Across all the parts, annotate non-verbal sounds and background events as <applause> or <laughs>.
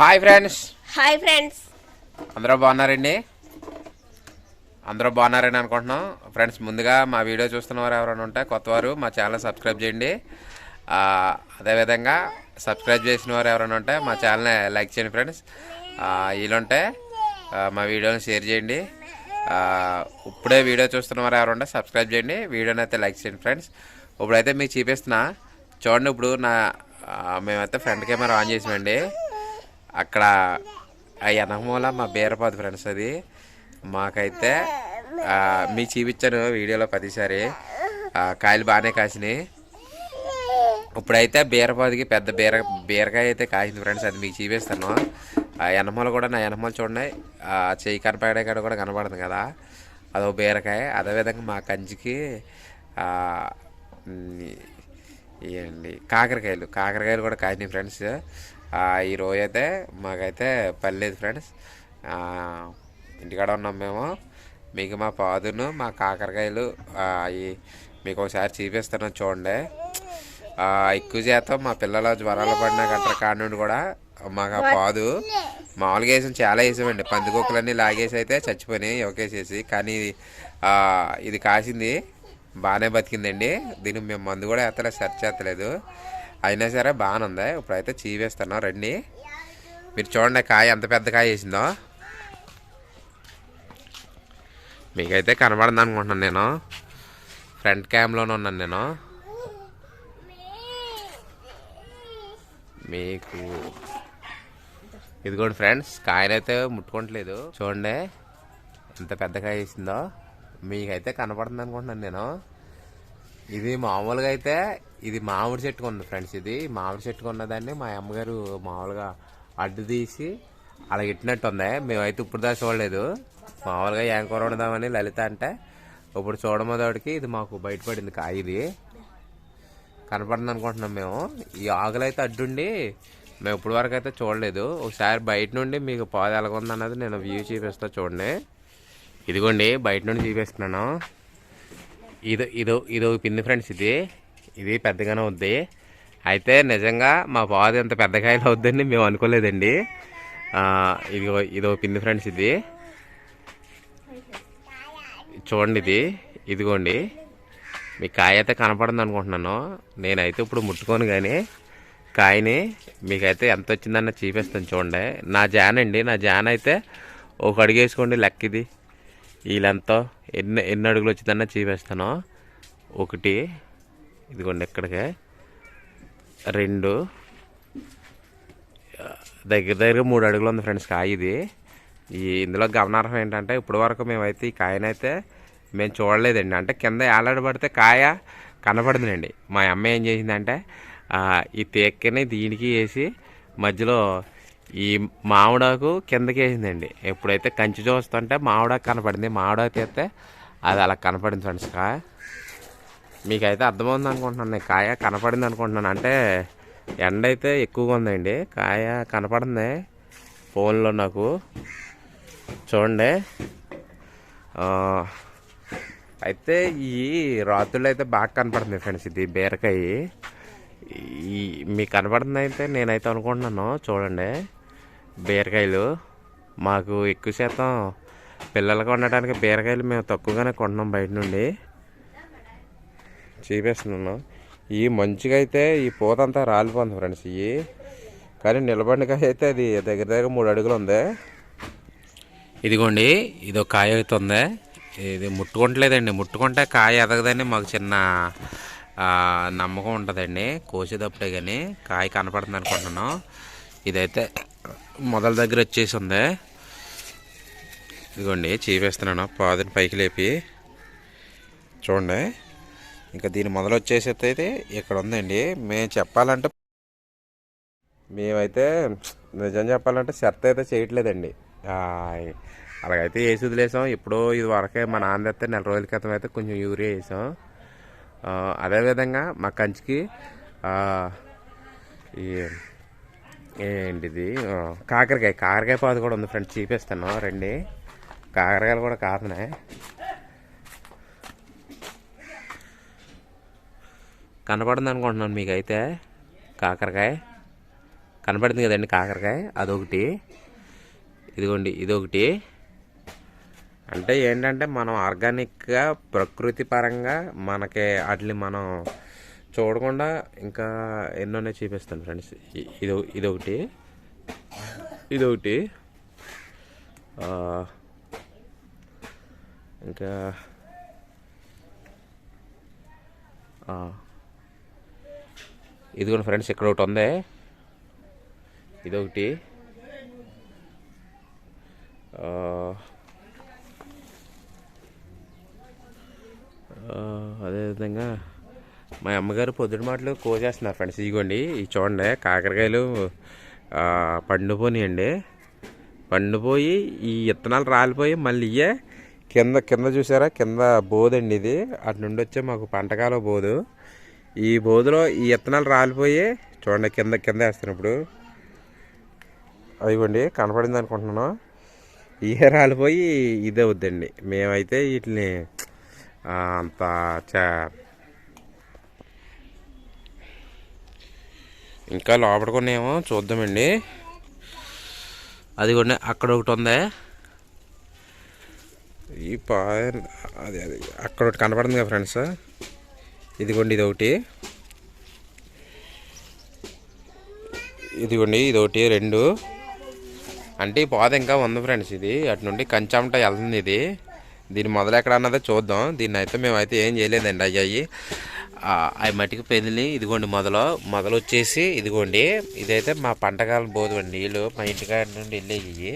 Hi friends hi friends అందరూ బాగున్నారండి? అందరూ బాగున్నారని అనుకుంటున్నాం. ఫ్రెండ్స్ ముందుగా మా వీడియో చూస్తున్న వారు ఎవరైనా ఉంటే కొత్తవారు మా ఛానల్ సబ్స్క్రైబ్ చేయండి. అదేవిధంగా సబ్స్క్రైబ్ చేసిన వారు ఎవరైనా ఉంటే మా ఛానల్ని లైక్ చేయండి ఫ్రెండ్స్ వీలుంటే మా వీడియోని షేర్ చేయండి. ఇప్పుడే వీడియో చూస్తున్న వారు ఎవరు ఉంటే సబ్స్క్రైబ్ చేయండి. వీడియోని అయితే లైక్ చేయండి ఫ్రెండ్స్ ఇప్పుడైతే మీకు చూపిస్తున్నా. చూడండి ఇప్పుడు నా మేమైతే ఫ్రంట్ కెమెరా ఆన్ చేసామండి. అక్కడ ఆ ఎనమూల మా బీరపాదు ఫ్రెండ్స్ అది. మాకైతే ఆ, మీకు చూపించాను వీడియోలో ప్రతిసారి. కాయలు బాగానే కాసినాయి. ఇప్పుడైతే బీరపాదికి పెద్ద బీర బీరకాయ అయితే కాసింది ఫ్రెండ్స్ అది మీకు చూపిస్తాను. ఆ ఎనమూల కూడా నా ఎనమూల చూడండి. ఆ చెయ్యి కనపడే కాడ కూడా కనపడుతుంది కదా. అదో బీరకాయ. అదేవిధంగా మా కంచికి ఆ, కాకరకాయలు. కాకరకాయలు కూడా కాసినాయి ఫ్రెండ్స్ ఈరోజు ఈ రోజు అయితే మాకైతే పర్లేదు ఫ్రెండ్స్. ఇంటికాడ ఉన్నాం మేము. మీకు మా పాదును మా కాకరకాయలు అవి మీకు ఒకసారి చూపిస్తున్నాను చూడండి. ఎక్కువ శాతం మా పిల్లల జ్వరాలు పడిన గంటల కాడ నుండి కూడా మాకు ఆ పాదు మామూలుగా వేసాం చాలా వేసామండి. పందికొక్కలన్నీ లాగేసి అయితే చచ్చిపోయినాయి ఒకేసేసి. కానీ ఇది కాసింది బాగానే బతికిందండి. దీనికి మేము మందు కూడా ఎత్తలేదు సెర్చ్ ఎత్తలేదు అయినా సరే బాగానే ఉంది ఇప్పుడైతే చీవేస్తున్నాం రండి మీరు చూడండి కాయ ఎంత పెద్ద కాయ వేసిందో. మీకైతే కనబడింది అనుకుంటున్నాను నేను. ఫ్రంట్ క్యామ్లోనే ఉన్నాను నేను. మీకు ఇదిగోండి ఫ్రెండ్స్ కాయనైతే ముట్టుకోవట్లేదు. చూడండి ఎంత పెద్ద కాయ వేసిందో. మీకైతే కనపడుతుంది అనుకుంటున్నాను నేను. ఇది మామూలుగా అయితే ఇది మామిడి చెట్టు ఉంది ఫ్రెండ్స్ ఇది. మామిడి చెట్టు కొన్నదాన్ని మా అమ్మగారు మామూలుగా అడ్డు తీసి అలా ఇట్టినట్టు ఉంది మేమైతే ఇప్పుడు దాకా చూడలేదు. మామూలుగా ఏం కూర వండుదామని లలిత అంటే ఇప్పుడు చూడమోదోడికి ఇది మాకు బయటపడింది కాయ ఇది కనపడింది అనుకుంటున్నాం మేము. ఈ ఆకులు అయితే అడ్డుండి మేము ఇప్పుడు వరకు అయితే చూడలేదు. ఒకసారి బయట నుండి మీకు పాదు ఎలాగుంది అన్నది నేను వ్యూ చూపిస్తా చూడండి. ఇదిగోండి బయట నుండి చూపిస్తున్నాను. ఇది ఇదో ఇదో పిండి ఫ్రెండ్స్ ఇది. ఇది పెద్దగానే ఉంది అయితే నిజంగా మా బాధ ఎంత పెద్ద కాయలు అవుద్దని మేము అనుకోలేదండి. ఇది ఇదో పిండి ఫ్రెండ్స్ ఇది. చూడండి ఇది. ఇదిగోండి. మీ కాయ అయితే కనపడింది అనుకుంటున్నాను. నేనైతే ఇప్పుడు ముట్టుకోను కానీ కాయని మీకైతే ఎంత వచ్చిందన్న చూపిస్తాను చూడండి. నా జాన్ అండి నా జాన్ అయితే ఒక అడుగు వేసుకోండి లెక్క ఇది. వీళ్ళెంతో ఎన్ని ఎన్ని అడుగులు వచ్చిందన్న చూపిస్తాను. ఒకటి ఇదిగోండి ఇక్కడికి రెండు. దగ్గర దగ్గర మూడు అడుగులు ఉంది ఫ్రెండ్స్ కాయ ఇది. ఈ ఇందులో గమనార్హం ఏంటంటే ఇప్పటి వరకు మేమైతే ఈ కాయనైతే మేము చూడలేదండి. అంటే కింద ఏలాడ పడితే కాయ కనపడుతుందండి మా అమ్మ ఏం చేసిందంటే ఈ తేక్కని దీనికి వేసి మధ్యలో ఈ మామిడాకు కిందకి వేసిందండి. ఎప్పుడైతే కంచి చూస్తుంటే మామిడాకు కనపడింది మామిడాకు తీస్తే అది అలా కనపడింది ఫ్రెండ్స్ కాయ. మీకైతే అర్థమవుతుంది అనుకుంటున్నాను. నేను కాయ కనపడింది అనుకుంటున్నాను. అంటే ఎండ అయితే ఎక్కువగా ఉందండి. కాయ కనపడింది ఫోన్లో నాకు. చూడండి. అయితే ఈ రాత్రులు అయితే బాగా కనపడుతుంది ఫ్రెండ్స్ ఇది బీరకాయ. ఈ మీకు కనపడుతుంది అయితే నేనైతే అనుకుంటున్నాను. చూడండి. బీరకాయలు. మాకు ఎక్కువ శాతం పిల్లలకు ఉండటానికి బీరకాయలు మేము తక్కువగానే కొంటున్నాం బయట నుండి. చూపిస్తున్నాను. ఈ మంచిగా అయితే ఈ పూత అంతా రాలిపోతుంది ఫ్రెండ్స్. ఇవి కానీ నిలబడినకాయ అయితే అది దగ్గర దగ్గర మూడు అడుగులు ఉంది. ఇదిగోండి ఇది ఒక కాయ అవుతుంది ఇది ముట్టుకుంటలేదండి. ముట్టుకుంటే కాయ ఎదగదని మాకు చిన్న నమ్మకం ఉంటుందండి. కోసేటప్పుడే కానీ కాయ కనపడుతుంది అనుకుంటున్నాను. ఇదైతే మొదల దగ్గర వచ్చేసి ఉంది. ఇదిగోండి చీపేస్తున్నాను. పాదుని పైకి లేపి. చూడండి. ఇంకా దీని మొదలు వచ్చేసి అయితే ఇక్కడ ఉందండి మేము చెప్పాలంటే మేమైతే నిజం చెప్పాలంటే షర్ట్ అయితే చేయట్లేదండి. అలాగైతే వేసి వదిలేసాం. ఎప్పుడో ఇది వరకే మా నాన్న అయితే నెల రోజుల క్రితం అయితే కొంచెం యూరియా వేసాం. అదేవిధంగా మా కంచికి ఈ ఏంటిది? కాకరకాయ కాకరకాయ పాదు కూడా ఉంది ఫ్రెండ్స్ చూపిస్తాను. రండి. కాకరకాయలు కూడా కాస్తున్నాయి కనపడింది అనుకుంటున్నాను మీకైతే. కాకరకాయ. కనపడింది కదండి కాకరకాయ. అదొకటి. ఇదిగోండి ఇదొకటి. అంటే ఏంటంటే మనం ఆర్గానిక్గా ప్రకృతి పరంగా మనకి వాటిని మనం చూడకుండా ఇంకా ఎన్నోనే చూపిస్తాను ఫ్రెండ్స్. ఇ- ఇది ఇదొకటి. ఇదొకటి. ఇంకా ఇదిగోండి ఫ్రెండ్స్ ఇక్కడ ఒకటి ఉంది. ఇదొకటి. అదేవిధంగా మా అమ్మగారు పొద్దున మాటలు కోసేస్తున్నారు ఫ్రెండ్స్. ఇదిగోండి ఇవి చూడండి కాకరకాయలు ఆ, పండుపోయి ఈ విత్తనాలు రాలిపోయి మళ్ళీ ఇయ్యే కింద కింద చూసారా? కింద బోదండి ఇది. అటు నుండి వచ్చే మాకు పంటకాల బోదు. ఈ బోధలో ఈ విత్తనాలు రాలిపోయి చూడండి కింద కింద వేస్తున్నప్పుడు అదిగోండి కనపడింది అనుకుంటున్నాను. ఇవే రాలిపోయి ఇదే వద్దండి మేమైతే వీటిని అంత చా ఇంకా లోపల కొన్నేమో చూద్దామండి. అదిగోండి అక్కడ ఒకటి ఉంది. ఈ పా అది అది అక్కడ ఒకటి కనపడుతుంది కదా ఫ్రెండ్స్. ఇదిగోండి ఇది ఒకటి ఇదిగోండి ఇది ఒకటి రెండు. అంటే ఈ పాద ఇంకా ఉంది ఫ్రెండ్స్ ఇది. అటు నుండి కంచమట వెళ్తుంది ఇది. దీని మొదలు ఎక్కడ అన్నదో చూద్దాం. దీన్ని అయితే మేమైతే ఏం చేయలేదండి. అయ్యాయి అవి మట్టికి పెదిలి ఇదిగోండి మొదలు. మొదలు వచ్చేసి ఇదిగోండి. ఇదైతే మా పంటకాలం పోదు నీళ్ళు మా ఇంటికాడ నుండి వెళ్ళేవి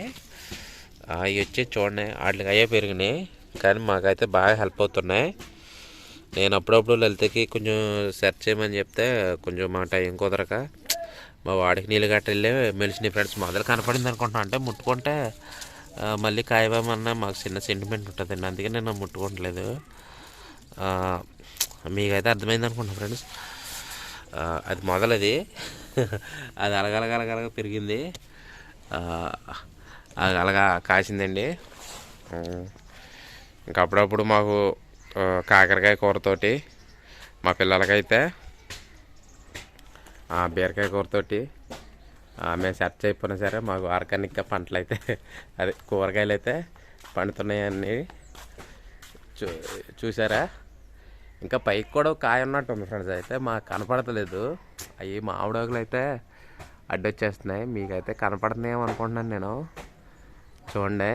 అవి వచ్చి చూడండి. వాటికి అయ్యే పెరిగినాయి. కానీ మాకైతే బాగా హెల్ప్ అవుతున్నాయి. నేను అప్పుడప్పుడు లలితకి కొంచెం సెర్చ్ చేయమని చెప్తే కొంచెం మా టైం కుదరక మా వాడికి నీళ్ళు గట్ట వెళ్ళి మెలిసినాయి ఫ్రెండ్స్ మొదలు కనపడింది అనుకుంటున్నాను అంటే ముట్టుకుంటే మళ్ళీ కాయమన్నా మాకు చిన్న సెంటిమెంట్ ఉంటుందండి. అందుకే నేను ముట్టుకోవట్లేదు మీకైతే అర్థమైంది అనుకుంటున్నా ఫ్రెండ్స్. అది మొదలది. అది అలగలగలగలగ పెరిగింది. అది అలాగా కాసిందండి. ఉం. ఇంకా అప్పుడప్పుడు మాకు కాకరకాయ కూరతోటి మా పిల్లలకైతే బీరకాయ కూరతోటి మేము సెర్చ్ అయిపోయినా సరే మాకు ఆర్గానిక్గా పంటలు అయితే అదే కూరగాయలు అయితే పండుతున్నాయని చూ చూసారా? ఇంకా పైకి కూడా కాయ ఉన్నట్టు ఉంది ఫ్రెండ్స్. అయితే మాకు కనపడతలేదు. అవి మామిడాకులు అయితే అడ్డొచ్చేస్తున్నాయి. మీకైతే కనపడుతున్నాయేమో అనుకుంటున్నాను నేను. చూడండి.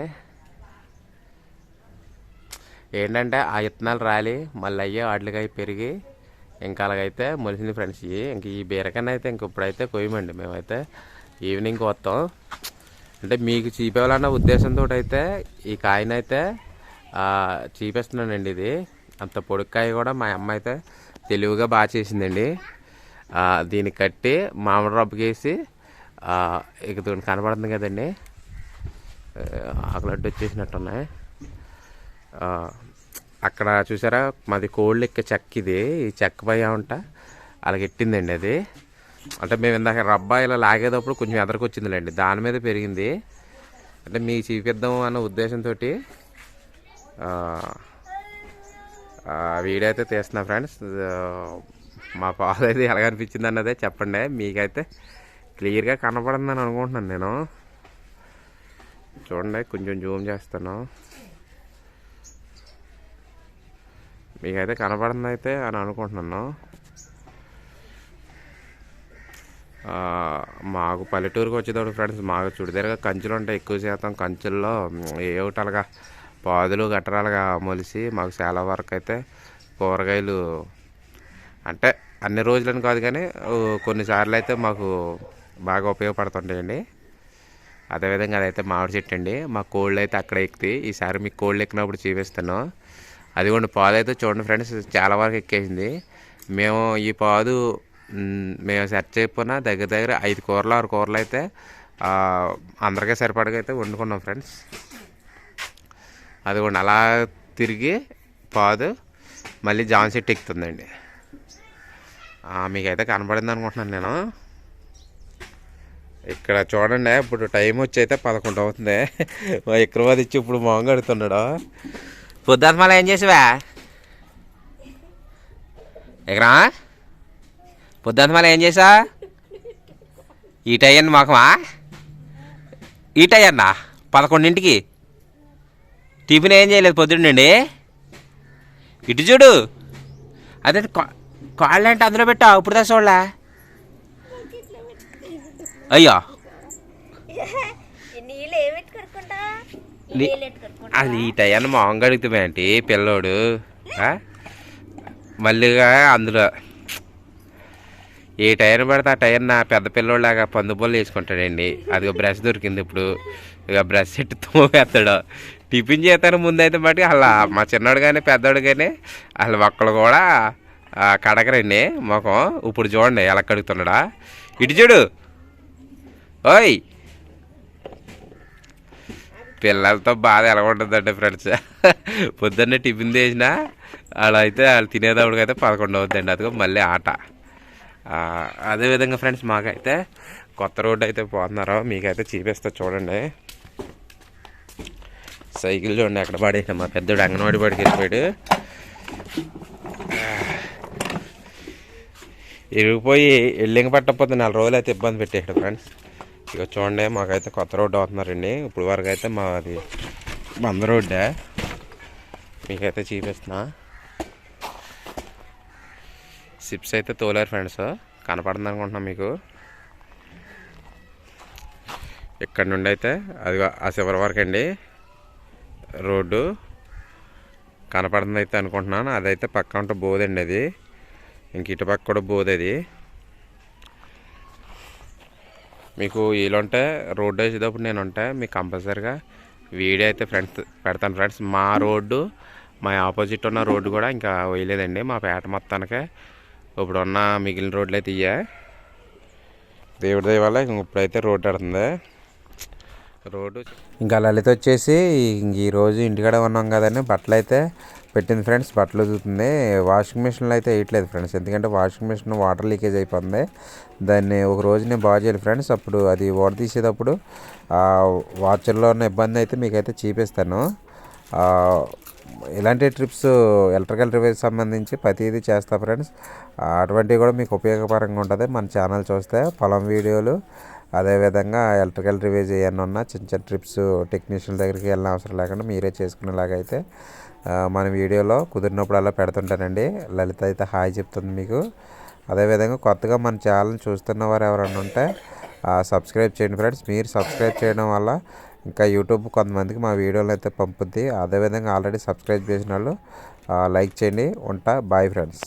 ఏంటంటే ఆ విత్తనాలు రాలి మళ్ళీ అయ్యే వాటికి అవి పెరిగి ఇంకా అలాగైతే మొలిసింది ఫ్రెండ్స్ ఇవి. ఇంక ఈ బీరకన్నా అయితే ఇంక ఇప్పుడైతే కొయ్యమండి. మేమైతే ఈవినింగ్ వస్తాం. అంటే మీకు చీపేవాలన్న ఉద్దేశంతో అయితే ఈ కాయనైతే ఆ, చీపేస్తున్నానండి ఇది. అంత పొడికాయ కూడా మా అమ్మ అయితే తెలివిగా బాగా చేసిందండి. దీన్ని కట్టి మామిడి రబ్బకేసి ఇక కనబడుతుంది కనపడుతుంది కదండి ఆకులడ్డు వచ్చేసినట్టున్నాయి. అక్కడ చూసారా? మాది కోళ్ళు ఎక్క చెక్క ఇది. ఈ చెక్క పై ఉంట అలాగెట్టిందండి అది? అంటే మేము ఇందాక రబ్బా ఇలా లాగేటప్పుడు కొంచెం ఎదరికొచ్చిందిలేండి. దాని మీద పెరిగింది. అంటే మీకు చూపిద్దాం అన్న ఉద్దేశంతో వీడియో అయితే తీస్తున్నా ఫ్రెండ్స్. మా పాలు అయితే ఎలాగ అనిపించింది అన్నదే చెప్పండి. మీకైతే క్లియర్గా కనపడిందని అనుకుంటున్నాను నేను. చూడండి కొంచెం జూమ్ చేస్తాను మీకైతే కనపడుతుంది అయితే అని అనుకుంటున్నాను. మాకు పల్లెటూరుకి వచ్చేటప్పుడు ఫ్రెండ్స్ మాకు చుడిదారుగా కంచులు ఉంటాయి ఎక్కువ శాతం కంచుల్లో ఏ ఒకటి అలాగా పాదులు గట్టరాలుగా మొలిసి మాకు చాలా వరకు అయితే కూరగాయలు అంటే అన్ని రోజులను కాదు కానీ కొన్నిసార్లు అయితే మాకు బాగా ఉపయోగపడుతుంటాయండి. అదేవిధంగా అదైతే మామిడి చెట్టు అండి. మా కోళ్ళు అయితే అక్కడ ఎక్కితే ఈసారి మీకు కోళ్ళు ఎక్కినప్పుడు చూపిస్తాను. అదిగోండి పాదు అయితే చూడండి ఫ్రెండ్స్ చాలా వరకు ఎక్కేసింది. మేము ఈ పాదు మేము సెర్చ్ చేయకపోయినా దగ్గర దగ్గర ఐదు కూరలు ఆరు కూరలు అయితే అందరికీ సరిపడగా అయితే వండుకున్నాం ఫ్రెండ్స్. అదిగోండి అలా తిరిగి పాదు మళ్ళీ జాన్ సెట్ ఎక్కుతుందండి. మీకైతే కనపడింది అనుకుంటున్నాను నేను. ఇక్కడ చూడండి ఇప్పుడు టైం వచ్చి అయితే పదకొండు అవుతుంది. మా ఇచ్చి ఇప్పుడు మొహం కడుతున్నాడు. పొద్దున్న మళ్ళీ ఏం చేసావా? ఎక్కడా పొద్దున్న మళ్ళీ ఏం చేసా ఈ టైం మాకమా? ఈ టైన్నా పదకొండింటికి. టిఫిన్ ఏం చేయలేదు పొద్దున్నండి ఇటు చూడు. అదే కా- కాళ్ళు అంటే అందులో పెట్టా ఇప్పుడు దా చూడలే. అయ్యో <laughs> నీళ్ళు ఏమిటి కడుక్కుంటా నీ- నీళ్ళు ఎట్టు కడుక్కుంటా అది ఈ టైం మామూలుగా అడుగుతామే అంటే పిల్లోడు? మళ్ళీగా అందులో ఏ టైర్ పడితే ఆ టైర్ నా పెద్ద పిల్లోళ్ళలాగా పందుబొల్లు వేసుకుంటాడండి. అది బ్రష్ దొరికింది ఇప్పుడు. ఇక బ్రష్ సెట్ తోమేస్తాడు. టిఫిన్ చేస్తాను ముందైతే బట్టి అలా మా చిన్నోడు కానీ పెద్దోడు కానీ అసలు ఒక్కళ్ళు కూడా కడగరండి. ముఖం ఇప్పుడు చూడండి ఎలా కడుగుతున్నాడా. ఇటు చూడు. ఓయ్! పిల్లలతో బాధ ఎలా ఉంటుందంటే ఫ్రెండ్స్ పొద్దున్నే టిఫిన్ చేసినా అలా అయితే వాళ్ళు తినేటప్పటికి అయితే పదకొండు అవుతుందండి అదిగో మళ్ళీ ఆట. అదేవిధంగా ఫ్రెండ్స్ మాకైతే కొత్త రోడ్డు అయితే పోతున్నారు. మీకైతే చూపిస్తా చూడండి. సైకిల్ చూడండి ఎక్కడ పడేసిన మా పెద్దోడు అంగన్వాడి పడికి వెళ్ళిపోయాడు ఇరిగిపోయి ఎల్లింగ పట్టకపోతే నెల రోజులు అయితే ఇబ్బంది పెట్టేసాడు ఫ్రెండ్స్ ఇక చూడండి మాకైతే కొత్త రోడ్డు అవుతున్నారండి. ఇప్పుడు వరకు అయితే మాది బంద రోడ్డే. మీకైతే చూపిస్తున్నా. సిప్స్ అయితే తోలారు ఫ్రెండ్స్. కనపడుతుంది అనుకుంటున్నా మీకు. ఇక్కడ నుండి అయితే అది ఆ చివరి వరకు అండి. రోడ్డు. కనపడుతుంది అయితే అనుకుంటున్నాను. అదైతే పక్క ఉంటే బోదండి అది. ఇంక ఇటు పక్క కూడా బోదది మీకు వీలుంటే రోడ్డు వేసేటప్పుడు నేను ఉంటే మీకు కంపల్సరీగా వీడియో అయితే ఫ్రెండ్స్ పెడతాను ఫ్రెండ్స్. మా రోడ్డు మా ఆపోజిట్ ఉన్న రోడ్డు కూడా ఇంకా వేయలేదండి. మా పేట మొత్తానికే ఇప్పుడు ఉన్న మిగిలిన రోడ్లు అయితే ఇయ్యా దేవుడి దయ వల్ల ఇంక ఇప్పుడైతే రోడ్డు పెడుతుంది రోడ్డు ఇంకా లలిత వచ్చేసి ఈరోజు ఇంటికాడ ఉన్నాం కదండి బట్టలు అయితే పెట్టింది ఫ్రెండ్స్ బట్టలు ఉతుకుతుంది. వాషింగ్ మిషన్లో అయితే వేయట్లేదు ఫ్రెండ్స్ ఎందుకంటే వాషింగ్ మిషన్ వాటర్ లీకేజ్ అయిపోతుంది. దాన్ని ఒక రోజు నేను బాగు చేయాలి ఫ్రెండ్స్ అప్పుడు అది ఓడ తీసేటప్పుడు వాచర్లో ఉన్న ఇబ్బంది అయితే మీకైతే చూపిస్తాను. ఇలాంటి ట్రిప్స్ ఎలక్ట్రికల్ రిపేర్కి సంబంధించి ప్రతిదీ చేస్తా ఫ్రెండ్స్. అటువంటివి కూడా మీకు ఉపయోగకరంగా ఉంటుంది. మన ఛానల్ చూస్తే పొలం వీడియోలు అదేవిధంగా ఎలక్ట్రికల్ రివేజ్ ఏమన్నా ఉన్నా చిన్న చిన్న ట్రిప్స్ టెక్నీషియన్ దగ్గరికి వెళ్ళిన అవసరం లేకుండా మీరే చేసుకునేలాగైతే మన వీడియోలో కుదిరినప్పుడు అలా పెడుతుంటానండి. లలిత అయితే హాయ్ చెప్తుంది మీకు. అదేవిధంగా కొత్తగా మన ఛానల్ చూస్తున్న వారు ఎవరైనా ఉంటే ఆ, సబ్స్క్రైబ్ చేయండి ఫ్రెండ్స్. మీరు సబ్స్క్రైబ్ చేయడం వల్ల ఇంకా యూట్యూబ్ కొంతమందికి మా వీడియోలు అయితే పంపుద్ది. అదేవిధంగా ఆల్రెడీ సబ్స్క్రైబ్ చేసిన వాళ్ళు లైక్ చేయండి. ఉంటా. Bye friends.